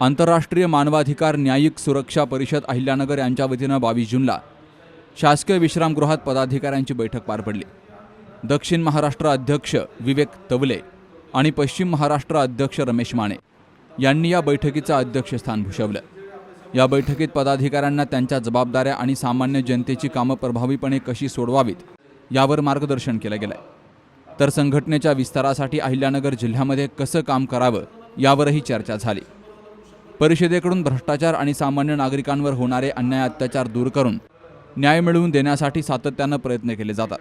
आंतरराष्ट्रीय मानवाधिकार न्यायिक सुरक्षा परिषद अहिल्यानगर यांच्या वतीनं बावीस जूनला शासकीय विश्रामगृहात पदाधिकाऱ्यांची बैठक पार पडली. दक्षिण महाराष्ट्र अध्यक्ष विवेक तवले आणि पश्चिम महाराष्ट्र अध्यक्ष रमेश माने यांनी या बैठकीचं अध्यक्षस्थान भूषवलं. या बैठकीत पदाधिकाऱ्यांना त्यांच्या जबाबदाऱ्या आणि सामान्य जनतेची कामं प्रभावीपणे कशी सोडवावीत यावर मार्गदर्शन केलं गेलं तर संघटनेच्या विस्तारासाठी अहिल्यानगर जिल्ह्यामध्ये कसं काम करावं यावरही चर्चा झाली. परिषदेकडून भ्रष्टाचार आणि सामान्य नागरिकांवर होणारे अन्याय अत्याचार दूर करून न्याय मिळवून देण्यासाठी सातत्यानं प्रयत्न केले जातात.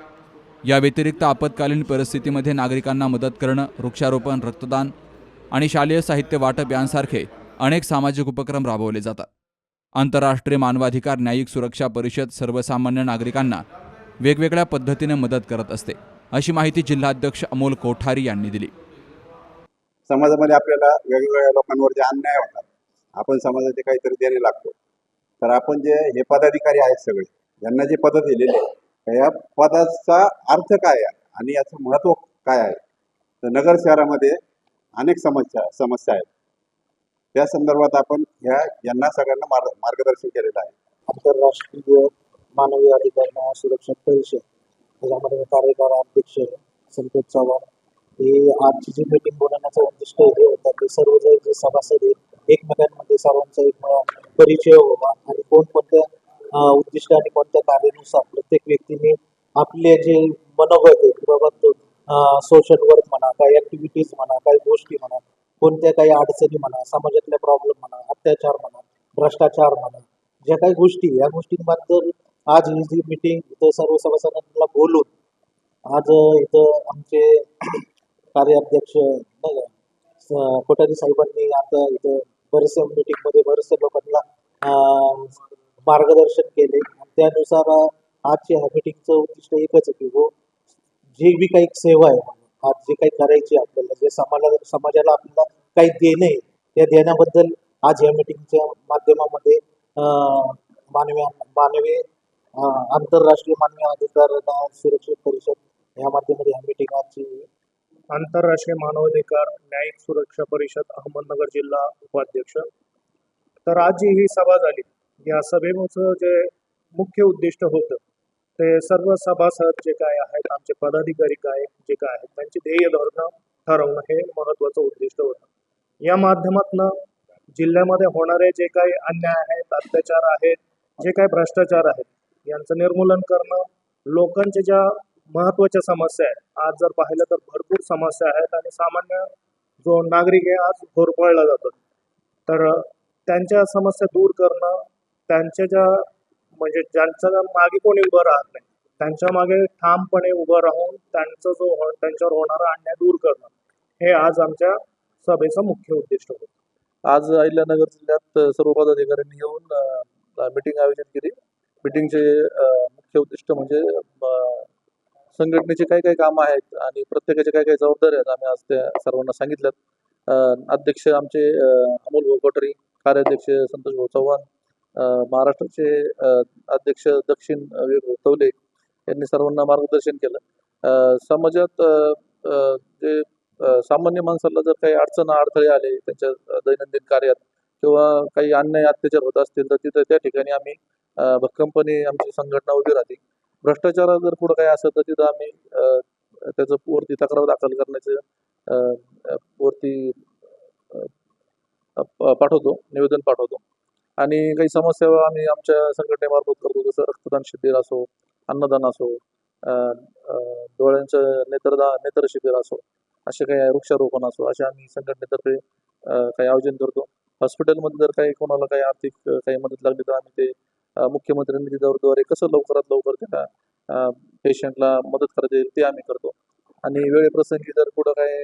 या व्यतिरिक्त आपत्कालीन परिस्थितीमध्ये नागरिकांना मदत करणं वृक्षारोपण रक्तदान आणि शालेय साहित्य वाटप यांसारखे अनेक सामाजिक उपक्रम राबवले जातात. आंतरराष्ट्रीय मानवाधिकार न्यायिक सुरक्षा परिषद सर्वसामान्य नागरिकांना वेगवेगळ्या पद्धतीने मदत करत असते अशी माहिती जिल्हाध्यक्ष अमोल कोठारी यांनी दिली. समाजामध्ये आपल्याला वेगवेगळ्या लोकांवर जे अन्याय होतात आपण समाजाचे काहीतरी देणे लागतो. तर आपण जे हे पदाधिकारी आहेत सगळे यांना जे पद दिलेले या पदाचा अर्थ काय आहे आणि याचं महत्त्व काय आहे? तर नगर शहरामध्ये अनेक समस्या समस्या आहेत. त्या संदर्भात आपण ह्या यांना सगळ्यांना मार्ग मार्गदर्शन केलेलं आहे. आंतरराष्ट्रीय मानवी अधिकार सुरक्षा परिषद त्याच्यामध्ये मी अध्यक्ष संतोष चव्हाण. हे आजची जी मीटिंग बोलवण्याचं उद्दिष्ट हे होतं की सर्व जे सभासद आहेत एकमेकांमध्ये सर्वांचा एक परिचय व्हावा. आणि कोणकोणत्या उद्दिष्ट आणि कोणत्या कार्यानुसार प्रत्येक व्यक्तीने आपले जे मनोगत आहे की बाबा तो सोशल वर्क म्हणा काही ऍक्टिव्हिटीज म्हणा काही गोष्टी म्हणा कोणत्या काही अडचणी म्हणा समाजातल्या प्रॉब्लेम म्हणा अत्याचार म्हणा भ्रष्टाचार म्हणा ज्या काही गोष्टी या गोष्टींबद्दल आज ही जी मीटिंग इथं सर्व सभासदांना बोलून आज इथं आमचे कार्याध्यक्ष नाही का कोठारी साहेबांनी आता इथं बरेचसे मीटिंगमध्ये बरेचसे लोकांना मार्गदर्शन केले. त्यानुसार आजची आजच्या ह्या मीटिंगचं उद्दिष्ट एकच आहे की हो जी बी काही सेवा आहे आज जे काही करायची आपल्याला जे समाजा समाजाला आपल्याला काही देणे आहे, त्या देण्याबद्दल आज या मीटिंगच्या माध्यमामध्ये अं, मानवी मानवी आंतरराष्ट्रीय मानवी अधिकार सुरक्षित परिषद या माध्यमामध्ये ह्या मीटिंग आजची आंतरराष्ट्रीय मानवाधिकार न्यायिक सुरक्षा परिषद अहमदनगर जिल्हा उपाध्यक्ष. तर आज जी ही सभा झाली या सभेचं जे मुख्य उद्दिष्ट होतं ते सर्व सभासद जे काय आहेत आमचे पदाधिकारी काय जे काय आहेत त्यांची ध्येय धोरणं ठरवणं हे महत्त्वाचं उद्दिष्ट होतं. या माध्यमातनं जिल्ह्यामध्ये होणारे जे काही अन्याय आहेत अत्याचार आहेत जे काही भ्रष्टाचार आहेत यांचं निर्मूलन करणं लोकांच्या ज्या महत्त्वाच्या समस्या आहेत. आज जर पाहिलं तर भरपूर समस्या आहेत आणि सामान्य जो नागरिक आहे आज होरपळला जातो. तर त्यांच्या समस्या दूर करणं त्यांच्या ज्या म्हणजे ज्यांच्या मागे कोणी उभं राहत नाही त्यांच्या मागे ठामपणे उभं राहून त्यांचं जो हो- त्यांच्यावर होणारा अन्याय दूर करणं हे आज आमच्या सभेचं मुख्य उद्दिष्ट होतं. आज अहिल्यानगर जिल्ह्यात सर्व पदाधिकाऱ्यांनी येऊन मिटिंग आयोजित केली. मिटिंगचे मुख्य उद्दिष्ट म्हणजे संघटनेचे काय काय कामं आहेत आणि प्रत्येकाचे काय काय जबाबदारी आहेत. आम्ही आज त्या सर्वांना सांगितल्यात. अध्यक्ष आमचे अमोल भाऊ कोटरी कार्याध्यक्ष संतोष भाऊ चव्हाण महाराष्ट्राचे अध्यक्ष दक्षिण विवेक तवले यांनी सर्वांना मार्गदर्शन केलं. समाजात जे सामान्य माणसाला जर काही अडचण अडथळे आले त्यांच्या दैनंदिन कार्यात किंवा काही अन्याय अत्याचार होत असतील तर तिथं त्या ठिकाणी आम्ही भक्कमपणे आमची संघटना उभी राहते. भ्रष्टाचार जर पुढे काही असेल तर तिथं आम्ही त्याचं वरती तक्रार दाखल करण्याचं वरती पाठवतो निवेदन पाठवतो. आणि काही समस्या आम्ही आमच्या संघटनेमार्फत करतो जसं रक्तदान शिबिर असो अन्नदान असो डोळ्यांचं नेत्रदान नेत्र शिबिर असो असे काही वृक्षारोपण असो असे आम्ही संघटनेतर्फे काही आयोजन करतो. हॉस्पिटलमध्ये जर काही कोणाला काही आर्थिक काही मदत लागली तर आम्ही ते मुख्यमंत्री निधीद्वारे कसं लवकरात लवकर त्याला पेशंटला मदत करता येईल ते आम्ही करतो. आणि वेळेप्रसंगी जर कुठं काय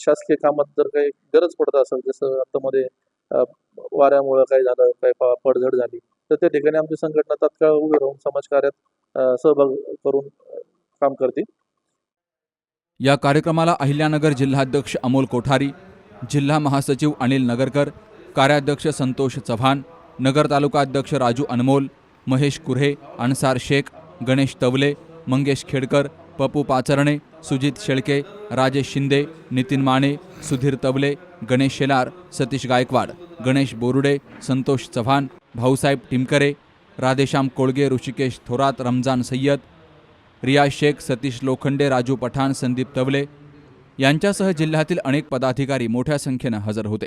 शासकीय कामात जर काही गरज पडत असेल जसं आतामध्ये वाऱ्यामुळे वाऱ्यामुळं काही झालं काय पडझड झाली तर त्या ठिकाणी आमची संघटना तात्काळ उभी राहून समाजकार्यात सहभाग करून काम करते या कार्यक्रमाला अहिल्यानगर जिल्हाध्यक्ष अमोल कोठारी जिल्हा महासचिव अनिल नगरकर कार्याध्यक्ष संतोष चव्हाण नगर तालुका अध्यक्ष राजू अनमोल महेश कुऱ्हे अन्सार शेख गणेश तवले मंगेश खेडकर पप्पू पाचरणे सुजित शेळके राजेश शिंदे नितीन माने सुधीर तवले गणेश शेलार सतीश गायकवाड गणेश बोरुडे संतोष चव्हाण भाऊसाहेब टिमकरे राधेश्याम कोळगे ऋषिकेश थोरात रमजान सय्यद रियाज शेख सतीश लोखंडे राजू पठाण संदीप तवले यांच्यासह जिल्ह्यातील अनेक पदाधिकारी मोठ्या संख्येनं हजर होते.